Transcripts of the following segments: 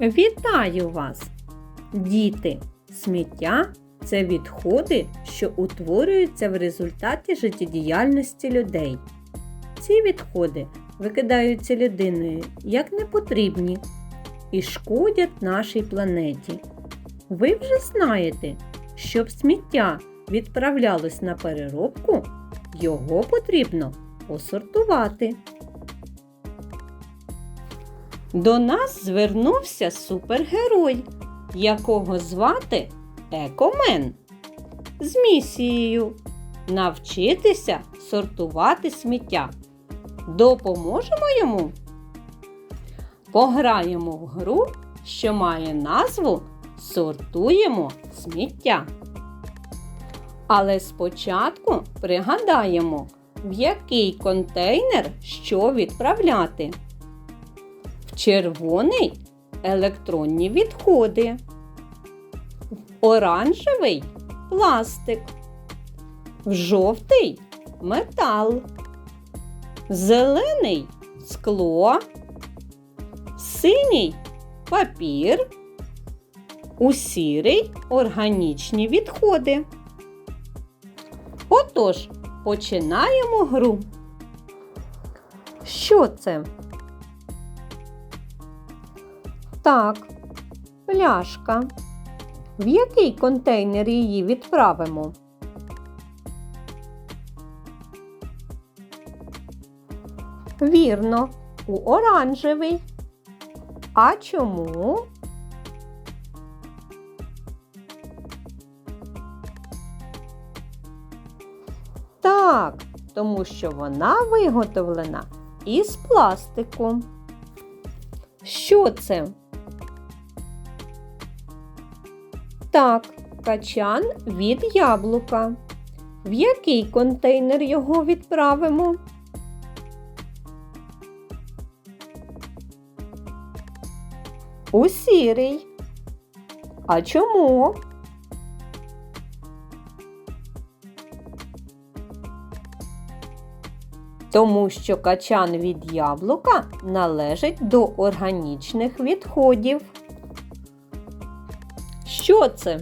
Вітаю вас! Діти! Сміття це відходи, що утворюються в результаті життєдіяльності людей. Ці відходи викидаються людиною як непотрібні і шкодять нашій планеті. Ви вже знаєте, щоб сміття відправлялось на переробку, його потрібно посортувати. До нас звернувся супергерой, якого звати Екомен. З місією навчитися сортувати сміття. Допоможемо йому? Пограємо в гру, що має назву Сортуємо сміття. Але спочатку пригадаємо, в який контейнер що відправляти. Червоний електронні відходи, в оранжевий пластик, в жовтий метал, зелений скло, синій папір, у сірий органічні відходи. Отож, починаємо гру. Що це? Так, пляшка. В який контейнер її відправимо? Вірно, у оранжевий. А чому? Так, тому що вона виготовлена із пластику. Що це? Так, качан від яблука. В який контейнер його відправимо? У сірий. А чому? Тому що качан від яблука належить до органічних відходів. Що це?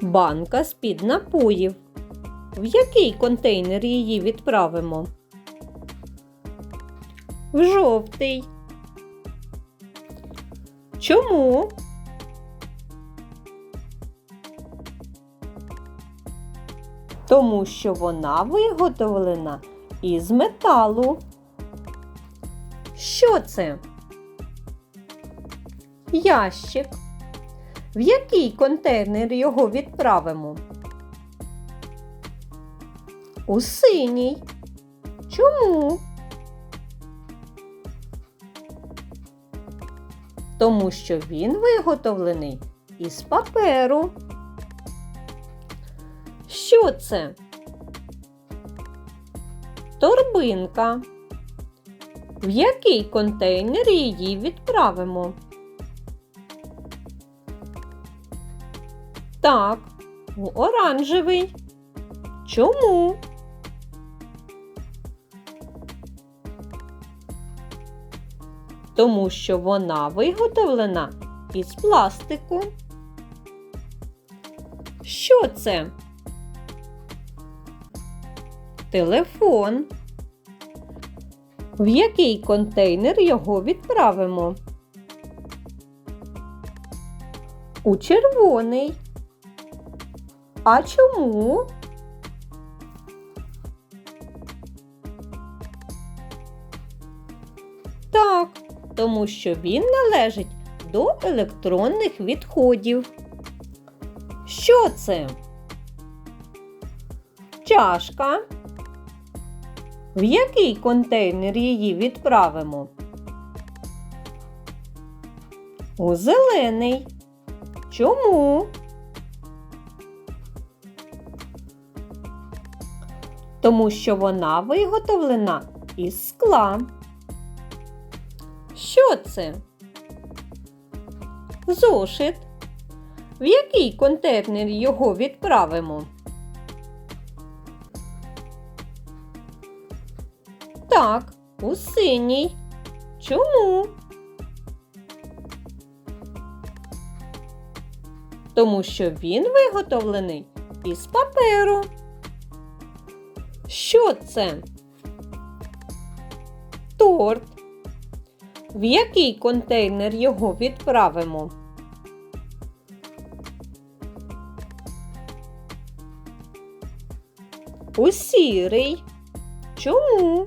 Банка з-під напоїв. В який контейнер її відправимо? В жовтий. Чому? Тому що вона виготовлена із металу. Що це? Ящик. В який контейнер його відправимо? У синій. Чому? Тому що він виготовлений із паперу. Що це? Торбинка. В який контейнер її відправимо? Так, в оранжевий. Чому? Тому що вона виготовлена із пластику. Що це? Телефон. В який контейнер його відправимо? У червоний. А чому? Так, тому що він належить до електронних відходів. Що це? Чашка. В який контейнер її відправимо? У зелений. Чому? Тому що вона виготовлена із скла. Що це? Зошит. В який контейнер його відправимо? Так, у синій. Чому? Тому що він виготовлений із паперу. Що це? Торт. В який контейнер його відправимо? У сірий. Чому?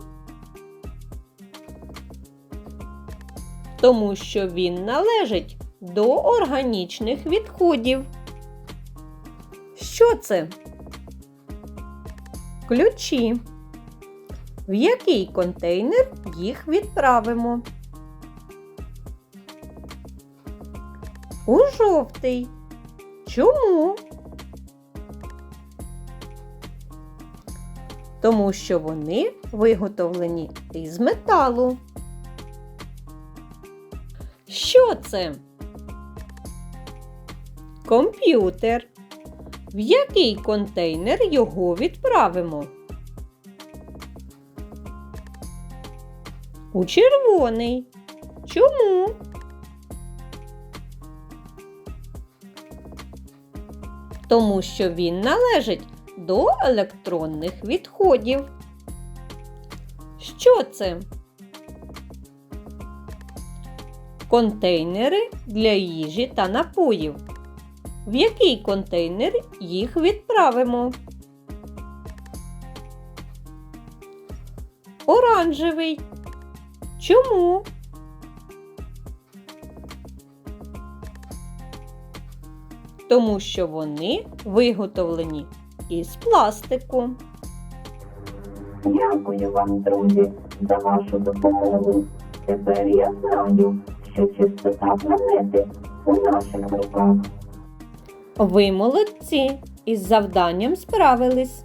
Тому що він належить до органічних відходів. Що це? Ключі. В який контейнер їх відправимо? У жовтий. Чому? Тому що вони виготовлені із металу. Що це? Комп'ютер. В який контейнер його відправимо? У червоний. Чому? Тому що він належить до електронних відходів. Що це? Контейнери для їжі та напоїв. В який контейнер їх відправимо? Оранжевий. Чому? Тому що вони виготовлені із пластику. Дякую вам, друзі, за вашу допомогу. Тепер я знаю, що чистота планети у наших руках. Ви молодці із завданням справились.